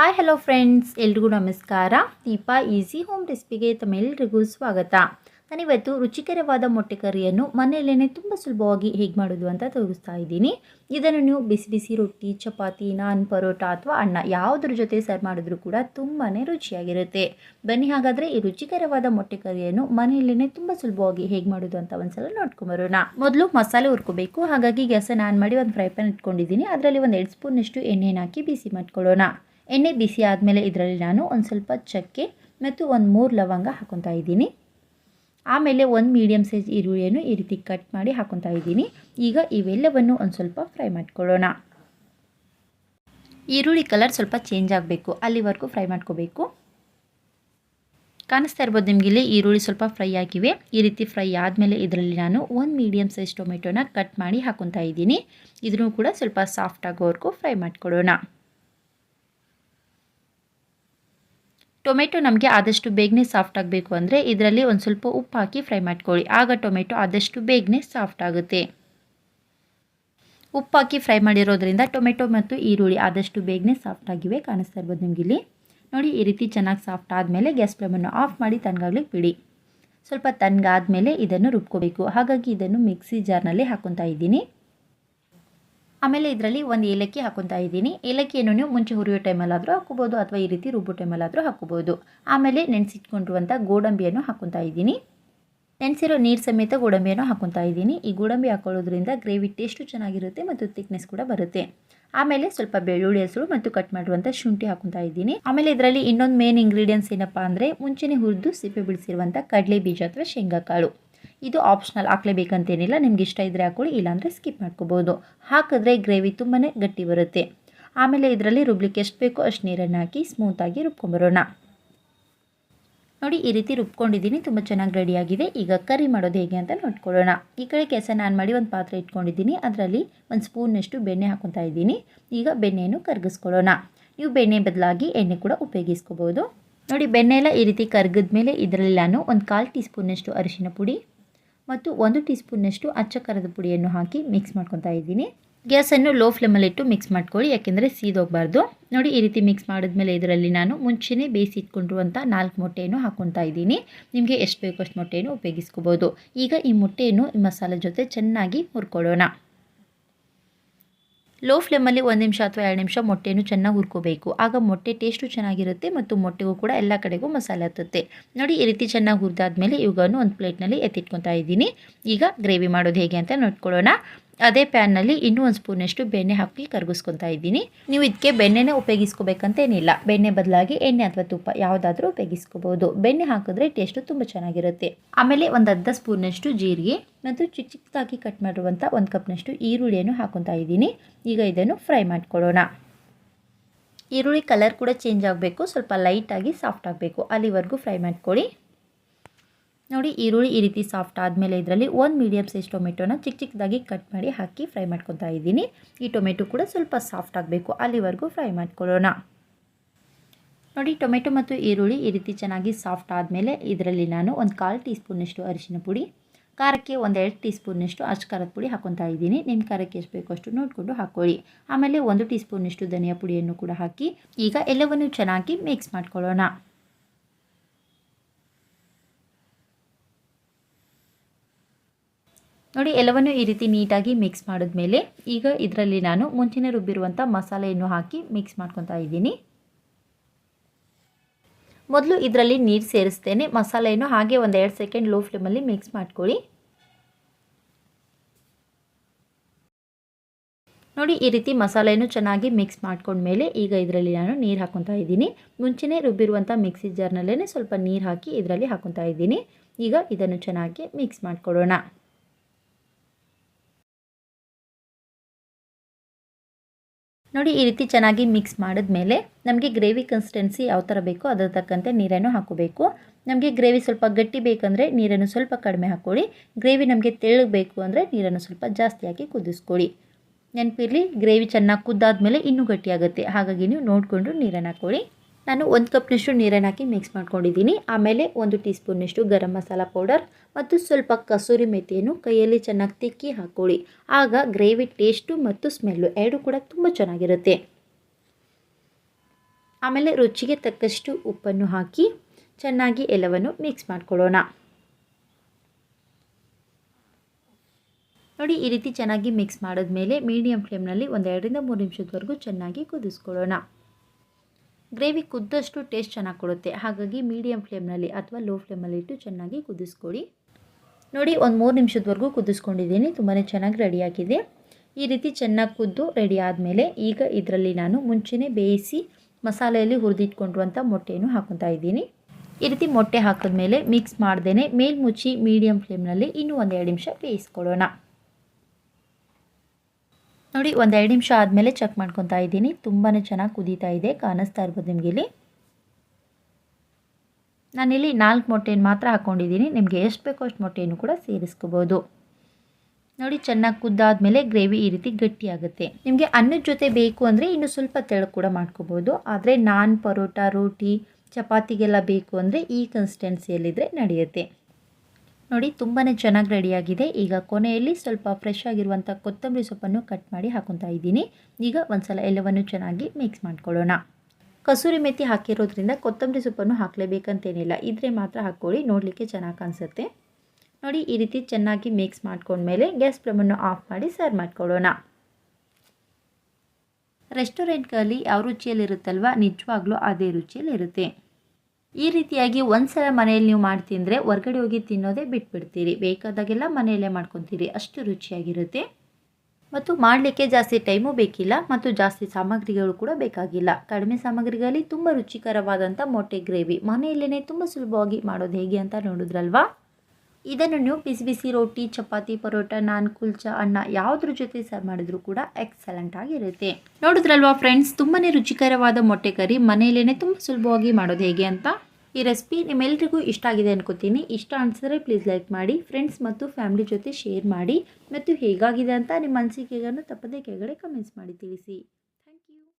Hi hello friends ಎಲ್ರಿಗೂ ನಮಸ್ಕಾರ. Deepa easy home ರೆಸಿಪಿಗೆ ತಮ್ಮೆಲ್ಲರಿಗೂ ಸ್ವಾಗತ. ನಾನಿವತ್ತು ರುಚಿಕರವಾದ ಮೊಟ್ಟೆ ಕರಿಯನ್ನು ಮನೆಯಲ್ಲೇ ತುಂಬ ಸುಲಭವಾಗಿ ಹೇಗೆ ಮಾಡೋದು ಅಂತ ತೋರಿಸ್ತಾ ಇದ್ದೀನಿ. ಇದನ್ನು ನೀವು ಬಿಸಿ ಬಿಸಿ ರೊಟ್ಟಿ, ಚಪಾತಿ, ನಾನ್ ಪರೋಟ ಅಥವಾ ಅನ್ನ ಯಾವುದ್ರ ಜೊತೆ ಸರ್ವ್ ಮಾಡಿದ್ರೂ ಕೂಡ ತುಂಬಾ ರುಚಿಯಾಗಿರುತ್ತೆ. ಬನ್ನಿ ಹಾಗಾದರೆ ಈ ರುಚಿಕರವಾದ ಮೊಟ್ಟೆ ಕರಿಯನ್ನು ಮನೆಯಲ್ಲೇ ತುಂಬ ಸುಲಭವಾಗಿ ಹೇಗೆ ಮಾಡೋದು ಅಂತ ಒಂದ್ಸಲ ನೋಡ್ಕೊಂಬರೋಣ ಮೊದಲು ಮಸಾಲೆ ಹುರ್ಕೋಬೇಕು. ಹಾಗಾಗಿ ಗ್ಯಾಸನ್ನು ಆನ್ ಮಾಡಿ ಒಂದು ಫ್ರೈ ಪ್ಯಾನ್ ಇಟ್ಕೊಂಡಿದ್ದೀನಿ. ಅದರಲ್ಲಿ ಒಂದು ಎರಡು ಸ್ಪೂನಷ್ಟು ಎಣ್ಣೆನ ಹಾಕಿ ಬಿಸಿ ಮಾಡ್ಕೊಳ್ಳೋಣ. ಎಣ್ಣೆ ಬಿಸಿ ಆದಮೇಲೆ ಇದರಲ್ಲಿ ನಾನು ಒಂದು ಸ್ವಲ್ಪ ಚಕ್ಕೆ ಮತ್ತು ಒಂದು ಮೂರು ಲವಂಗ ಹಾಕೊತಾ ಇದ್ದೀನಿ. ಆಮೇಲೆ ಒಂದು ಮೀಡಿಯಮ್ ಸೈಜ್ ಈರುಳ್ಳಿಯನ್ನು ಈ ರೀತಿ ಕಟ್ ಮಾಡಿ ಹಾಕೊತಾ ಇದ್ದೀನಿ. ಈಗ ಇವೆಲ್ಲವನ್ನು ಒಂದು ಸ್ವಲ್ಪ ಫ್ರೈ ಮಾಡ್ಕೊಳ್ಳೋಣ. ಈರುಳ್ಳಿ ಕಲರ್ ಸ್ವಲ್ಪ ಚೇಂಜ್ ಆಗಬೇಕು. ಅಲ್ಲಿವರೆಗೂ ಫ್ರೈ ಮಾಡ್ಕೋಬೇಕು. ಕಾಣಿಸ್ತಾ ಇರ್ಬೋದು ನಿಮಗೆ ಇಲ್ಲಿ ಈರುಳ್ಳಿ ಸ್ವಲ್ಪ ಫ್ರೈ ಆಗಿವೆ. ಈ ರೀತಿ ಫ್ರೈ ಆದಮೇಲೆ ಇದರಲ್ಲಿ ನಾನು ಒಂದು ಮೀಡಿಯಮ್ ಸೈಜ್ ಟೊಮೆಟೊನ ಕಟ್ ಮಾಡಿ ಹಾಕೊತಾ ಇದ್ದೀನಿ. ಇದನ್ನು ಕೂಡ ಸ್ವಲ್ಪ ಸಾಫ್ಟ್ ಆಗೋವರೆಗೂ ಫ್ರೈ ಮಾಡ್ಕೊಳ್ಳೋಣ. ಟೊಮೆಟೊ ನಮಗೆ ಆದಷ್ಟು ಬೇಗನೆ ಸಾಫ್ಟ್ ಆಗಬೇಕು ಅಂದರೆ ಇದರಲ್ಲಿ ಒಂದು ಸ್ವಲ್ಪ ಉಪ್ಪು ಹಾಕಿ ಫ್ರೈ ಮಾಡ್ಕೊಳ್ಳಿ. ಆಗ ಟೊಮೆಟೊ ಆದಷ್ಟು ಬೇಗನೆ ಸಾಫ್ಟ್ ಆಗುತ್ತೆ. ಉಪ್ಪು ಹಾಕಿ ಫ್ರೈ ಮಾಡಿರೋದ್ರಿಂದ ಟೊಮೆಟೊ ಮತ್ತು ಈರುಳ್ಳಿ ಆದಷ್ಟು ಬೇಗನೆ ಸಾಫ್ಟ್ ಆಗಿವೆ ಕಾಣಿಸ್ತಾ ಇರ್ಬೋದು ನಿಮಗೆ ಇಲ್ಲಿ. ನೋಡಿ, ಈ ರೀತಿ ಚೆನ್ನಾಗಿ ಸಾಫ್ಟ್ ಆದಮೇಲೆ ಗ್ಯಾಸ್ ಫ್ಲೇಮನ್ನು ಆಫ್ ಮಾಡಿ ತಣ್ಣಗಾಗ್ಲಿಕ್ಕೆ ಬಿಡಿ. ಸ್ವಲ್ಪ ತಣ್ಣಗಾದ್ಮೇಲೆ ಇದನ್ನು ರುಬ್ಕೋಬೇಕು. ಹಾಗಾಗಿ ಇದನ್ನು ಮಿಕ್ಸಿ ಜಾರ್ನಲ್ಲಿ ಹಾಕೊತಾ ಇದ್ದೀನಿ. ಆಮೇಲೆ ಇದರಲ್ಲಿ ಒಂದು ಏಲಕ್ಕಿ ಹಾಕೊತಾ ಇದ್ದೀನಿ. ಏಲಕ್ಕಿಯನ್ನು ನೀವು ಮುಂಚೆ ಹುರಿಯೋ ಟೈಮಲ್ಲಾದರೂ ಹಾಕೋಬೋದು ಅಥವಾ ಈ ರೀತಿ ರುಬ್ಬೋ ಟೈಮಲ್ಲಾದರೂ ಹಾಕೋಬೋದು. ಆಮೇಲೆ ನೆನೆಸಿಟ್ಕೊಂಡಿರುವಂಥ ಗೋಡಂಬಿಯನ್ನು ಹಾಕೊತಾ ಇದ್ದೀನಿ. ನೆನೆಸಿರೋ ನೀರು ಸಮೇತ ಗೋಡಂಬಿಯನ್ನು ಹಾಕೊತಾ ಇದ್ದೀನಿ. ಈ ಗೋಡಂಬಿ ಹಾಕೊಳ್ಳೋದ್ರಿಂದ ಗ್ರೇವಿ ಟೇಸ್ಟು ಚೆನ್ನಾಗಿರುತ್ತೆ ಮತ್ತು ತಿಕ್ನೆಸ್ ಕೂಡ ಬರುತ್ತೆ. ಆಮೇಲೆ ಸ್ವಲ್ಪ ಬೆಳ್ಳುಳ್ಳಿ ಹೆಸರು ಮತ್ತು ಕಟ್ ಮಾಡುವಂಥ ಶುಂಠಿ ಹಾಕೊತಾ ಇದ್ದೀನಿ. ಆಮೇಲೆ ಇದರಲ್ಲಿ ಇನ್ನೊಂದು ಮೇನ್ ಇಂಗ್ರೀಡಿಯೆಂಟ್ಸ್ ಏನಪ್ಪ ಅಂದರೆ ಮುಂಚೆನೇ ಹುರಿದು ಸಿಪ್ಪೆ ಬಿಡಿಸಿರುವಂಥ ಕಡಲೆ ಬೀಜ ಅಥವಾ ಶೇಂಗಾ ಕಾಳು ಇದು ಆಪ್ಷನಲ್ ಹಾಕ್ಲೇಬೇಕಂತೇನಿಲ್ಲ, ನಿಮ್ಗೆ ಇಷ್ಟ ಇದ್ದರೆ ಹಾಕೊಳ್ಳಿ, ಇಲ್ಲಾಂದರೆ ಸ್ಕಿಪ್ ಮಾಡ್ಕೋಬೋದು. ಹಾಕಿದ್ರೆ ಗ್ರೇವಿ ತುಂಬಾ ಗಟ್ಟಿ ಬರುತ್ತೆ. ಆಮೇಲೆ ಇದರಲ್ಲಿ ರುಬ್ಲಿಕ್ಕೆ ಎಷ್ಟು ಬೇಕೋ ಅಷ್ಟು ನೀರನ್ನು ಹಾಕಿ ಸ್ಮೂತಾಗಿ ರುಬ್ಕೊಂಬರೋಣ. ನೋಡಿ, ಈ ರೀತಿ ರುಬ್ಕೊಂಡಿದ್ದೀನಿ, ತುಂಬ ಚೆನ್ನಾಗಿ ರೆಡಿಯಾಗಿದೆ ಈಗ ಕರಿ ಮಾಡೋದು ಹೇಗೆ ಅಂತ ನೋಡ್ಕೊಳ್ಳೋಣ. ಈ ಕಡೆ ಕೆಸ ಆನ್ ಮಾಡಿ ಒಂದು ಪಾತ್ರೆ ಇಟ್ಕೊಂಡಿದ್ದೀನಿ. ಅದರಲ್ಲಿ ಒಂದು ಸ್ಪೂನ್ನಷ್ಟು ಬೆಣ್ಣೆ ಹಾಕೊತಾ ಇದ್ದೀನಿ. ಈಗ ಬೆಣ್ಣೆಯನ್ನು ಕರಗಿಸ್ಕೊಳ್ಳೋಣ. ನೀವು ಬೆಣ್ಣೆ ಬದಲಾಗಿ ಎಣ್ಣೆ ಕೂಡ ಉಪಯೋಗಿಸ್ಕೋಬೋದು. ನೋಡಿ, ಬೆಣ್ಣೆ ಎಲ್ಲ ಈ ರೀತಿ ಕರಗಿದ ಮೇಲೆ ಇದರಲ್ಲಿ ನಾನು ಒಂದು ಕಾಲು ಟೀ ಸ್ಪೂನಷ್ಟು ಅರಿಶಿನ ಪುಡಿ ಮತ್ತು ಒಂದು ಟೀ ಸ್ಪೂನ್ನಷ್ಟು ಅಚ್ಚ ಪುಡಿಯನ್ನು ಹಾಕಿ ಮಿಕ್ಸ್ ಮಾಡ್ಕೊತಾ ಇದ್ದೀನಿ. ಗ್ಯಾಸನ್ನು ಲೋ ಫ್ಲೇಮಲ್ಲಿಟ್ಟು ಮಿಕ್ಸ್ ಮಾಡ್ಕೊಳ್ಳಿ, ಯಾಕೆಂದರೆ ಸೀದೋಗಬಾರ್ದು. ನೋಡಿ, ಈ ರೀತಿ ಮಿಕ್ಸ್ ಮಾಡಿದ್ಮೇಲೆ ಇದರಲ್ಲಿ ನಾನು ಮುಂಚೆನೇ ಬೇಯಿಸಿ ಇಟ್ಕೊಂಡಿರುವಂಥ ನಾಲ್ಕು ಮೊಟ್ಟೆಯನ್ನು ಹಾಕ್ಕೊತಾ ಇದ್ದೀನಿ. ನಿಮಗೆ ಎಷ್ಟು ಬೇಕೋ ಅಷ್ಟು ಮೊಟ್ಟೆಯನ್ನು ಉಪಯೋಗಿಸ್ಕೋಬೋದು. ಈಗ ಈ ಮೊಟ್ಟೆಯನ್ನು ಈ ಮಸಾಲೆ ಜೊತೆ ಚೆನ್ನಾಗಿ ಹುರ್ಕೊಳ್ಳೋಣ. ಲೋ ಫ್ಲೇಮಲ್ಲಿ ಒಂದು ನಿಮಿಷ ಅಥವಾ ಎರಡು ನಿಮಿಷ ಮೊಟ್ಟೆಯನ್ನು ಚೆನ್ನಾಗಿ ಹುರ್ಕೋಬೇಕು. ಆಗ ಮೊಟ್ಟೆ ಟೇಸ್ಟು ಚೆನ್ನಾಗಿರುತ್ತೆ ಮತ್ತು ಮೊಟ್ಟೆಗೂ ಕೂಡ ಎಲ್ಲ ಕಡೆಗೂ ಮಸಾಲೆ ಹತ್ತುತ್ತೆ. ನೋಡಿ, ಈ ರೀತಿ ಚೆನ್ನಾಗಿ ಹುರಿದಾದ್ಮೇಲೆ ಇವುಗಳನ್ನು ಒಂದು ಪ್ಲೇಟ್ನಲ್ಲಿ ಎತ್ತಿಟ್ಕೊತಾ ಇದ್ದೀನಿ. ಈಗ ಗ್ರೇವಿ ಮಾಡೋದು ಹೇಗೆ ಅಂತ ನೋಡ್ಕೊಳ್ಳೋಣ. ಅದೇ ಪ್ಯಾನ್ನಲ್ಲಿ ಇನ್ನೂ ಒಂದು ಸ್ಪೂನಷ್ಟು ಬೆಣ್ಣೆ ಹಾಕಿ ಕರಗಿಸ್ಕೊತಾ ಇದ್ದೀನಿ. ನೀವು ಇದಕ್ಕೆ ಬೆಣ್ಣೆನೇ ಉಪಯೋಗಿಸ್ಕೋಬೇಕಂತೇನಿಲ್ಲ. ಬೆಣ್ಣೆ ಬದಲಾಗಿ ಎಣ್ಣೆ ಅಥವಾ ತುಪ್ಪ ಯಾವುದಾದ್ರೂ ಉಪಯೋಗಿಸ್ಕೋಬೋದು. ಬೆಣ್ಣೆ ಹಾಕಿದ್ರೆ ಟೇಸ್ಟು ತುಂಬ ಚೆನ್ನಾಗಿರುತ್ತೆ. ಆಮೇಲೆ ಒಂದು ಅರ್ಧ ಸ್ಪೂನಷ್ಟು ಜೀರಿಗೆ, ಮತ್ತು ಚಿಕ್ಕ ಚಿಕ್ಕದಾಗಿ ಕಟ್ ಮಾಡಿರುವಂಥ ಒಂದು ಕಪ್ನಷ್ಟು ಈರುಳ್ಳಿಯನ್ನು ಹಾಕೊತಾ ಇದ್ದೀನಿ. ಈಗ ಇದನ್ನು ಫ್ರೈ ಮಾಡ್ಕೊಳ್ಳೋಣ. ಈರುಳ್ಳಿ ಕಲರ್ ಕೂಡ ಚೇಂಜ್ ಆಗಬೇಕು. ಸ್ವಲ್ಪ ಲೈಟಾಗಿ ಸಾಫ್ಟ್ ಆಗಬೇಕು. ಅಲ್ಲಿವರೆಗೂ ಫ್ರೈ ಮಾಡ್ಕೊಳ್ಳಿ. ನೋಡಿ ಈರುಳ್ಳಿ ಈ ರೀತಿ ಸಾಫ್ಟ್ ಆದಮೇಲೆ ಇದರಲ್ಲಿ ಒಂದು ಮೀಡಿಯಮ್ ಸೈಜ್ ಟೊಮೆಟೊನ ಚಿಕ್ಕ ಚಿಕ್ಕದಾಗಿ ಕಟ್ ಮಾಡಿ ಹಾಕಿ ಫ್ರೈ ಮಾಡ್ಕೊತಾ ಇದ್ದೀನಿ. ಈ ಟೊಮೆಟೊ ಕೂಡ ಸ್ವಲ್ಪ ಸಾಫ್ಟ್ ಆಗಬೇಕು. ಅಲ್ಲಿವರೆಗೂ ಫ್ರೈ ಮಾಡ್ಕೊಳ್ಳೋಣ. ನೋಡಿ ಟೊಮೆಟೊ ಮತ್ತು ಈರುಳ್ಳಿ ಈ ರೀತಿ ಚೆನ್ನಾಗಿ ಸಾಫ್ಟ್ ಆದಮೇಲೆ ಇದರಲ್ಲಿ ನಾನು ಒಂದು ಕಾಲು ಟೀ ಸ್ಪೂನಷ್ಟು ಅರಿಶಿನ ಪುಡಿ, ಖಾರಕ್ಕೆ ಒಂದೆರಡು ಟೀ ಸ್ಪೂನಷ್ಟು ಅಷ್ಟು ಖಾರದ ಪುಡಿ ಹಾಕೊತಾ ಇದ್ದೀನಿ. ನಿಮ್ಮ ಖಾರಕ್ಕೆ ಎಷ್ಟು ಬೇಕೋ ಅಷ್ಟು ನೋಡಿಕೊಂಡು ಹಾಕ್ಕೊಳ್ಳಿ ಆಮೇಲೆ ಒಂದು ಟೀ ಸ್ಪೂನಷ್ಟು ಧನಿಯಾ ಪುಡಿಯನ್ನು ಕೂಡ ಹಾಕಿ ಈಗ ಎಲ್ಲವನ್ನು ಚೆನ್ನಾಗಿ ಮಿಕ್ಸ್ ಮಾಡ್ಕೊಳ್ಳೋಣ. ನೋಡಿ, ಎಲ್ಲವನ್ನು ಈ ರೀತಿ ನೀಟಾಗಿ ಮಿಕ್ಸ್ ಮಾಡಿದ್ಮೇಲೆ ಈಗ ಇದರಲ್ಲಿ ನಾನು ಮುಂಚೆನೇ ರುಬ್ಬಿರುವಂಥ ಮಸಾಲೆಯನ್ನು ಹಾಕಿ ಮಿಕ್ಸ್ ಮಾಡ್ಕೊತಾ ಇದ್ದೀನಿ. ಮೊದಲು ಇದರಲ್ಲಿ ನೀರು ಸೇರಿಸ್ತೇನೆ. ಮಸಾಲೆಯನ್ನು ಹಾಗೆ ಒಂದು ಎರಡು ಸೆಕೆಂಡ್ ಲೋ ಫ್ಲೇಮಲ್ಲಿ ಮಿಕ್ಸ್ ಮಾಡ್ಕೊಳ್ಳಿ. ನೋಡಿ, ಈ ರೀತಿ ಮಸಾಲೆಯನ್ನು ಚೆನ್ನಾಗಿ ಮಿಕ್ಸ್ ಮಾಡ್ಕೊಂಡ್ಮೇಲೆ ಈಗ ಇದರಲ್ಲಿ ನಾನು ನೀರು ಹಾಕೊತಾ ಇದ್ದೀನಿ. ಮುಂಚೆನೇ ರುಬ್ಬಿರುವಂಥ ಮಿಕ್ಸಿ ಜಾರ್ನಲ್ಲೇ ಸ್ವಲ್ಪ ನೀರು ಹಾಕಿ ಇದರಲ್ಲಿ ಹಾಕೊತಾ ಇದ್ದೀನಿ. ಈಗ ಇದನ್ನು ಚೆನ್ನಾಗಿ ಮಿಕ್ಸ್ ಮಾಡ್ಕೊಳ್ಳೋಣ. ನೋಡಿ, ಈ ರೀತಿ ಚೆನ್ನಾಗಿ ಮಿಕ್ಸ್ ಮಾಡಿದ್ಮೇಲೆ ನಮಗೆ ಗ್ರೇವಿ ಕನ್ಸಿಸ್ಟೆನ್ಸಿ ಯಾವ ಥರ ಬೇಕೋ ಅದರ ತಕ್ಕಂತೆ ನೀರನ್ನು ಹಾಕೋಬೇಕು. ನಮಗೆ ಗ್ರೇವಿ ಸ್ವಲ್ಪ ಗಟ್ಟಿ ಬೇಕಂದರೆ ನೀರನ್ನು ಸ್ವಲ್ಪ ಕಡಿಮೆ ಹಾಕ್ಕೊಳ್ಳಿ ಗ್ರೇವಿ ನಮಗೆ ತೆಳ್ಳಗೆ ಅಂದರೆ ನೀರನ್ನು ಸ್ವಲ್ಪ ಜಾಸ್ತಿ ಹಾಕಿ ಕುದಿಸ್ಕೊಳ್ಳಿ. ನೆನಪಿರಲಿ ಗ್ರೇವಿ ಚೆನ್ನಾಗಿ ಕುದ್ದಾದ್ಮೇಲೆ ಇನ್ನೂ ಗಟ್ಟಿಯಾಗುತ್ತೆ ಹಾಗಾಗಿ ನೀವು ನೋಡಿಕೊಂಡು ನೀರನ್ನು ಹಾಕ್ಕೊಳ್ಳಿ ನಾನು ಒಂದು ಕಪ್ನಷ್ಟು ನೀರನ್ನು ಹಾಕಿ ಮಿಕ್ಸ್ ಮಾಡ್ಕೊಂಡಿದ್ದೀನಿ. ಆಮೇಲೆ ಒಂದು ಟೀ ಸ್ಪೂನ್ನಷ್ಟು ಗರಂ ಮಸಾಲ ಪೌಡರ್ ಮತ್ತು ಸ್ವಲ್ಪ ಕಸೂರಿ ಮೆಥಿಯನ್ನು ಕೈಯಲ್ಲಿ ಚೆನ್ನಾಗಿ ತಿಕ್ಕಿ ಹಾಕ್ಕೊಳ್ಳಿ ಆಗ ಗ್ರೇವಿ ಟೇಸ್ಟು ಮತ್ತು ಸ್ಮೆಲ್ಲು ಎರಡು ಕೂಡ ತುಂಬ ಚೆನ್ನಾಗಿರುತ್ತೆ. ಆಮೇಲೆ ರುಚಿಗೆ ತಕ್ಕಷ್ಟು ಉಪ್ಪನ್ನು ಹಾಕಿ ಚೆನ್ನಾಗಿ ಎಲ್ಲವನ್ನು ಮಿಕ್ಸ್ ಮಾಡ್ಕೊಳ್ಳೋಣ. ನೋಡಿ, ಈ ರೀತಿ ಚೆನ್ನಾಗಿ ಮಿಕ್ಸ್ ಮಾಡಿದ್ಮೇಲೆ ಮೀಡಿಯಂ ಫ್ಲೇಮ್ನಲ್ಲಿ ಒಂದೆರಡರಿಂದ ಮೂರು ನಿಮಿಷದವರೆಗೂ ಚೆನ್ನಾಗಿ ಕುದಿಸ್ಕೊಳ್ಳೋಣ. ಗ್ರೇವಿ ಕುದ್ದಷ್ಟು ಟೇಸ್ಟ್ ಚೆನ್ನಾಗಿ ಕೊಡುತ್ತೆ. ಹಾಗಾಗಿ ಮೀಡಿಯಮ್ ಫ್ಲೇಮ್ನಲ್ಲಿ ಅಥವಾ ಲೋ ಫ್ಲೇಮಲ್ಲಿ ಇಟ್ಟು ಚೆನ್ನಾಗಿ ಕುದಿಸ್ಕೊಡಿ ನೋಡಿ, ಒಂದು ಮೂರು ನಿಮಿಷದವರೆಗೂ ಕುದಿಸ್ಕೊಂಡಿದ್ದೀನಿ. ತುಂಬಾ ಚೆನ್ನಾಗಿ ರೆಡಿಯಾಗಿದೆ ಈ ರೀತಿ ಚೆನ್ನಾಗಿ ಕುದ್ದು ರೆಡಿ ಆದಮೇಲೆ ಈಗ ಇದರಲ್ಲಿ ನಾನು ಮುಂಚೆನೇ ಬೇಯಿಸಿ ಮಸಾಲೆಯಲ್ಲಿ ಹುರಿದಿಟ್ಕೊಂಡಿರುವಂಥ ಮೊಟ್ಟೆಯನ್ನು ಹಾಕೊತಾ ಇದ್ದೀನಿ. ಈ ರೀತಿ ಮೊಟ್ಟೆ ಹಾಕಿದ್ಮೇಲೆ ಮಿಕ್ಸ್ ಮಾಡ್ದೇ ಮೇಲ್ಮುಚ್ಚಿ ಮೀಡಿಯಮ್ ಫ್ಲೇಮ್ನಲ್ಲಿ ಇನ್ನೂ ಒಂದು ಎರಡು ನಿಮಿಷ ಬೇಯಿಸ್ಕೊಳ್ಳೋಣ. ನೋಡಿ ಒಂದು ಎರಡು ನಿಮಿಷ ಆದಮೇಲೆ ಚೆಕ್ ಮಾಡ್ಕೊತಾ ಇದ್ದೀನಿ. ತುಂಬಾ ಚೆನ್ನಾಗಿ ಕುದೀತಾ ಇದೆ, ಕಾಣಿಸ್ತಾ ಇರ್ಬೋದು ನಿಮಗೆ ಇಲ್ಲಿ. ನಾನಿಲ್ಲಿ ನಾಲ್ಕು ಮೊಟ್ಟೆಯನ್ನು ಮಾತ್ರ ಹಾಕ್ಕೊಂಡಿದ್ದೀನಿ ನಿಮಗೆ ಎಷ್ಟು ಬೇಕೋ ಅಷ್ಟು ಮೊಟ್ಟೆಯನ್ನು ಕೂಡ ಸೇರಿಸ್ಕೋಬೋದು. ನೋಡಿ, ಚೆನ್ನಾಗಿ ಕುದ್ದಾದ್ಮೇಲೆ ಗ್ರೇವಿ ಈ ರೀತಿ ಗಟ್ಟಿಯಾಗುತ್ತೆ. ನಿಮಗೆ ಅನ್ನದ ಜೊತೆ ಬೇಕು ಅಂದರೆ ಇನ್ನು ಸ್ವಲ್ಪ ತೆಳು ಕೂಡ ಮಾಡ್ಕೋಬೋದು. ಆದರೆ ನಾನ್ ಪರೋಟ, ರೋಟಿ, ಚಪಾತಿಗೆಲ್ಲ ಬೇಕು ಅಂದರೆ ಈ ಕನ್ಸಿಸ್ಟೆನ್ಸಿಯಲ್ಲಿದ್ದರೆ ನಡೆಯುತ್ತೆ. ನೋಡಿ ತುಂಬಾ ಚೆನ್ನಾಗಿ ರೆಡಿಯಾಗಿದೆ ಈಗ ಕೊನೆಯಲ್ಲಿ ಸ್ವಲ್ಪ ಫ್ರೆಶ್ ಆಗಿರುವಂಥ ಕೊತ್ತಂಬರಿ ಸೊಪ್ಪನ್ನು ಕಟ್ ಮಾಡಿ ಹಾಕೊತಾ ಇದ್ದೀನಿ. ಈಗ ಒಂದ್ಸಲ ಎಲ್ಲವನ್ನು ಚೆನ್ನಾಗಿ ಮಿಕ್ಸ್ ಮಾಡ್ಕೊಳ್ಳೋಣ. ಕಸೂರಿ ಮೆಥಿ ಹಾಕಿರೋದ್ರಿಂದ ಕೊತ್ತಂಬರಿ ಸೊಪ್ಪನ್ನು ಹಾಕಲೇಬೇಕಂತೇನಿಲ್ಲ. ಇದ್ರೆ ಮಾತ್ರ ಹಾಕ್ಕೊಳ್ಳಿ, ನೋಡಲಿಕ್ಕೆ ಚೆನ್ನಾಗಿ ಕಾಣಿಸುತ್ತೆ. ನೋಡಿ, ಈ ರೀತಿ ಚೆನ್ನಾಗಿ ಮಿಕ್ಸ್ ಮಾಡ್ಕೊಂಡ್ಮೇಲೆ ಗ್ಯಾಸ್ ಫ್ಲೇಮನ್ನು ಆಫ್ ಮಾಡಿ ಸರ್ವ್ ಮಾಡ್ಕೊಳ್ಳೋಣ. ರೆಸ್ಟೋರೆಂಟ್ಗಳಲ್ಲಿ ಯಾವ ರುಚಿಯಲ್ಲಿರುತ್ತಲ್ವ? ನಿಜವಾಗ್ಲೂ ಅದೇ ರುಚಿಯಲ್ಲಿರುತ್ತೆ. ಈ ರೀತಿಯಾಗಿ ಒಂದ್ಸಲ ಮನೆಯಲ್ಲಿ ನೀವು ಮಾಡಿ ತಿಂದರೆ ಹೊರ್ಗಡೆ ಹೋಗಿ ತಿನ್ನೋದೇ ಬಿಟ್ಬಿಡ್ತೀರಿ. ಬೇಕಾದಾಗೆಲ್ಲ ಮನೆಯಲ್ಲೇ ಮಾಡ್ಕೊತೀರಿ. ಅಷ್ಟು ರುಚಿಯಾಗಿರುತ್ತೆ. ಮತ್ತು ಮಾಡಲಿಕ್ಕೆ ಜಾಸ್ತಿ ಟೈಮು ಬೇಕಿಲ್ಲ ಮತ್ತು ಜಾಸ್ತಿ ಸಾಮಗ್ರಿಗಳು ಕೂಡ ಬೇಕಾಗಿಲ್ಲ. ಕಡಿಮೆ ಸಾಮಗ್ರಿಗಳಲ್ಲಿ ತುಂಬ ರುಚಿಕರವಾದಂಥ ಮೊಟ್ಟೆ ಗ್ರೇವಿ ಮನೆಯಲ್ಲೇ ತುಂಬ ಸುಲಭವಾಗಿ ಮಾಡೋದು ಹೇಗೆ ಅಂತ ನೋಡಿದ್ರಲ್ವಾ? ಇದನ್ನು ನೀವು ಬಿಸಿ ಬಿಸಿ ರೋಟಿ, ಚಪಾತಿ, ಪರೋಟ, ನಾನ್ ಕುಲ್ಚಾ, ಅನ್ನ ಯಾವುದ್ರ ಜೊತೆ ಸರ್ವ್ ಮಾಡಿದ್ರು ಕೂಡ ಎಕ್ಸಲೆಂಟ್ ಆಗಿರುತ್ತೆ ನೋಡಿದ್ರಲ್ವಾ ಫ್ರೆಂಡ್ಸ್ ತುಂಬಾ ರುಚಿಕರವಾದ ಮೊಟ್ಟೆ ಕರಿ ಮನೆಯಲ್ಲೇ ತುಂಬ ಸುಲಭವಾಗಿ ಮಾಡೋದು ಹೇಗೆ ಅಂತ? ಈ ರೆಸಿಪಿ ನಿಮ್ಮೆಲ್ಲರಿಗೂ ಇಷ್ಟ ಆಗಿದೆ ಅನ್ಕೋತೀನಿ. ಇಷ್ಟ ಅನ್ಸಿದ್ರೆ ಪ್ಲೀಸ್ ಲೈಕ್ ಮಾಡಿ ಫ್ರೆಂಡ್ಸ್ ಮತ್ತು ಫ್ಯಾಮಿಲಿ ಜೊತೆ ಶೇರ್ ಮಾಡಿ. ಮತ್ತು ಹೇಗಾಗಿದೆ ಅಂತ ನಿಮ್ಮ ಅನಿಸಿಕೆಗಳನ್ನು ತಪ್ಪದೇ ಕೆಳಗಡೆ ಕಮೆಂಟ್ಸ್ ಮಾಡಿ ತಿಳಿಸಿ.